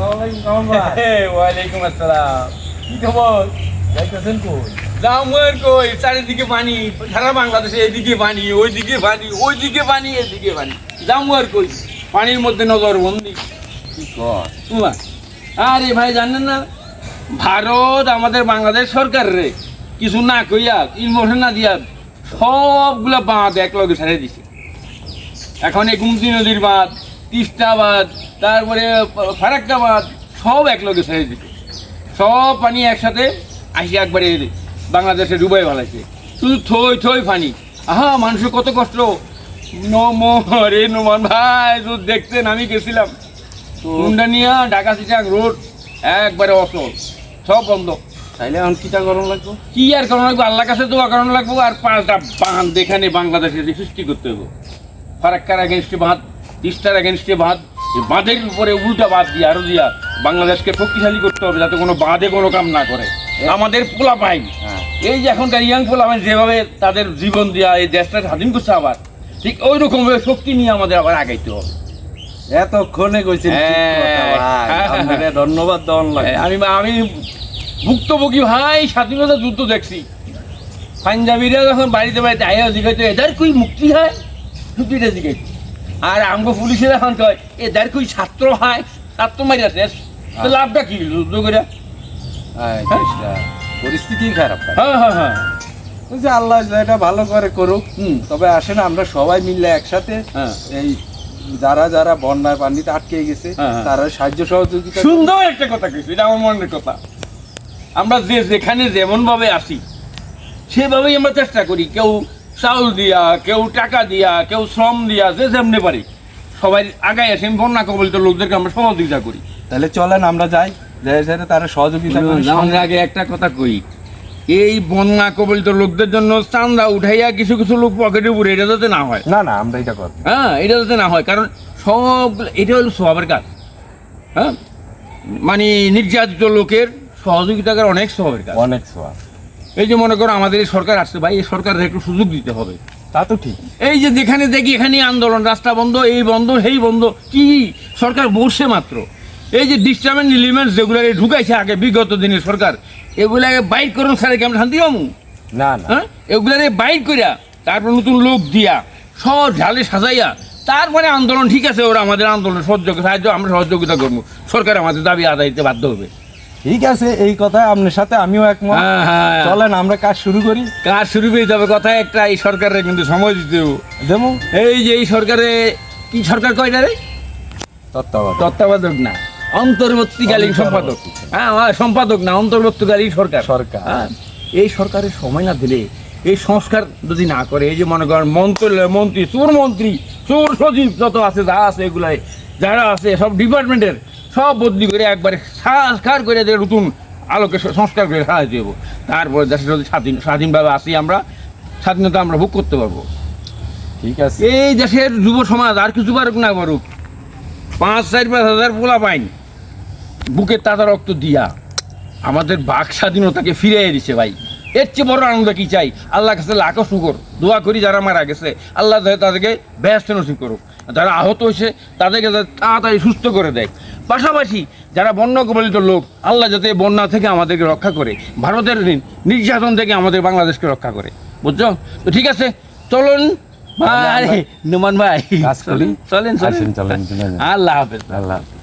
ওয়ালাইকুম আসসালাম। কি খবর? যাইতেছেন কই? জামুয়ের কই? চারিদিকে পানি সারা বাংলাদেশে এদিকে পানি ওইদিকে পানি ওইদিকে পানি এদিকে পানি। জামুয়ের কই? পানির মধ্যে নজর বন্দি কি কর? তোমার আরে ভাই জানেন না? ভারত আমাদের বাংলাদেশ সরকার রে। কিছু না কইয়া ইনভেশন না দিয়া সবগুলা বাঁধ এক লগে ছেড়ে দিছে। এখন এই গুমতি নদীর বাঁধ তিস্তা বাঁধ তারপরে ফারাক্কা বাঁধ সব এক লগে ছেড়ে দিছে। সব পানি একসাথে আসি একবারে বাংলাদেশে ডুবাই ভালাইছে শুধু থই থই পানি। আহা মানুষের কত কষ্ট। নম রে নমান ভাই তো দেখতেন আমি গেছিলাম। মুন্ডানিয়া ঢাকা চিটাং রোড একবারে অসল সব বন্ধ। তাইলে এখন কিটা গরম লাগবো? কি আর কারণ লাগবো? আল্লাহ কাছে দোয়া কারণ লাগবো আর পাঁচটা বাঁধ এখানে বাংলাদেশে সৃষ্টি করতে হবে ফারাক্কার এগেনস্টে বাঁধ তিস্তার এগেনস্টে বাঁধ এই বাঁধের উপরে উল্টা বাঁধ দিয়ে আরও দিয়া বাংলাদেশকে শক্তিশালী করতে হবে যাতে কোনো বাঁধে কোনো কাম না করে। আমাদের পোলা পাই হ্যাঁ। এই যে এখনকার ইয়াং পোলা পাই যেভাবে তাদের জীবন দেওয়া এই দেশটা স্বাধীন করছে আবার ঠিক ওই রকম শক্তি নিয়ে আমাদের আবার আগাইতে হবে। এতক্ষণে কইছেন ভাই। হ্যাঁ। ধন্যবাদ লাগে। আমি আমি ভুক্তভোগী ভাই স্বাধীনতা যুদ্ধ দেখছি। পাঞ্জাবিরা যখন বাড়িতে বাড়িতে আয়া জিগাইতো এদের কই মুক্তি হয়? মুক্তিটা জিগাইতো। আর আমগো পুলিশের এখন কয় এদের কই ছাত্র হয় ছাত্র মারিয়া শেষ তো লাভটা কি যুদ্ধ করে হ্যাঁ, পরিস্থিতি খারাপ হ্যাঁ হ্যাঁ হ্যাঁ। যে আল্লাহ যেটা ভালো করে করুক। তবে আসেন আমরা সবাই মিললে একসাথে হ্যাঁ। এই যারা যারা বন্যার পানিতে আটকে গেছে হ্যাঁ, হ্যাঁ। তারা সাহায্য সহযোগিতা সুন্দর একটা কথা কইছি এটা আমার মনের কথা। আমরা যে যেখানে যেমন ভাবে আসি সেভাবেই আমরা চেষ্টা করি কেউ চাউল দিয়া কেউ টাকা দিয়া কেউ শ্রম দিয়া যে যেমনি পারি সবাই আগায় আসে। বন্যা কবলিত লোকদেরকে আমরা সহযোগিতা করি। তাহলে চলেন আমরা যাই। যাই তারা সহযোগিতা করি। আমার আগে একটা কথা কই। এই বন্যা কবলিত লোকদের জন্য চান্দা উঠাইয়া কিছু কিছু লোক পকেটে পুরে এটা যাতে না হয়। না না আমরা এটা করব। হ্যাঁ এটা যাতে না হয় কারণ সব এটা হলো স্বভাবের কাজ। হ্যাঁ? মানে নির্যাতিত লোকের সহযোগিতা করা অনেক স্বভাবের কাজ। অনেক সোয়া এই যে মনে করো আমাদের এই সরকার আসছে ভাই এই সরকারের একটু সুযোগ দিতে হবে। তা তো ঠিক। এই যে যেখানে দেখি এখানে আন্দোলন রাস্তা বন্ধ এই বন্ধ সেই বন্ধ কি সরকার বসে মাত্র? এই যে ডিস্টার্বেন্ট এলিমেন্টস যেগুলো ঢুকাইছে আগে বিগত দিনের সরকার এগুলাকে বাইর করুন স্যার কেমন শান্তি পাবো? না না। হ্যাঁ? এগুলারে বাইর করিয়া তারপর নতুন লোক দিয়া সব ঝালে সাজাইয়া তারপরে আন্দোলন ঠিক আছে ওরা আমাদের আন্দোলন সহ্য সাহায্য আমরা সহযোগিতা করব। সরকার আমাদের দাবি আদায় দিতে বাধ্য হবে। ঠিক আছে এই কথা আপনার সাথে আমিও একমত। হ্যাঁ, হ্যাঁ। চলেন আমরা কাজ শুরু করি। কাজ শুরু করতে হবে কথা একটা এই সরকারের কিন্তু সময় দিতে দেবো? এই যে এই সরকারে কি সরকার কয়টা রে? তত্ত্বাবধান তত্ত্বাবধায়ক না অন্তর্বর্তীকালীন সম্পাদক। হ্যাঁ সম্পাদক না অন্তর্বর্তীকালীন সরকার। সরকার। হ্যাঁ এই সরকারের সময় না দিলে এই সংস্কার যদি না করে এই যে মনে করেন মন্ত্রী মন্ত্রী চোর মন্ত্রী চোর সচিব যত আছে যা আছে এগুলাই যারা আছে সব ডিপার্টমেন্টের সব বদলি করে একবারে সংস্কার করে দিয়ে নতুন আলোকে সংস্কার করে সাহায্য দেবো তারপরে দেশে যদি স্বাধীন স্বাধীনভাবে আসি আমরা স্বাধীনতা আমরা ভোগ করতে পারব। ঠিক আছে। এই দেশের যুব সমাজ আর কিছু পারুক না পারুক পাঁচ চার পাঁচ হাজার পোলা পাইন বুকের তাজা রক্ত দিয়া আমাদের বাক স্বাধীনতাকে ফিরিয়ে দিছে ভাই। এর চেয়ে বড় আনন্দ কি চাই? আল্লাহ কাছে লাখো শুকর দোয়া করি যারা মারা গেছে আল্লাহ তাদেরকে ব্যস্ত নসিব করুক। যারা আহত হয়েছে তাদেরকে তাড়াতাড়ি সুস্থ করে দেয়। পাশাপাশি যারা বন্যা কবলিত লোক আল্লাহ যাতে বন্যা থেকে আমাদেরকে রক্ষা করে। ভারতের নির্যাতন থেকে আমাদের বাংলাদেশকে রক্ষা করে। বুঝছ? তো ঠিক আছে চলুন। ভাই নুমান ভাই কাজ চলেন চলেন। চলেন, চলেন। আল্লাহ হাফেজ। আল্লাহ হাফেজ।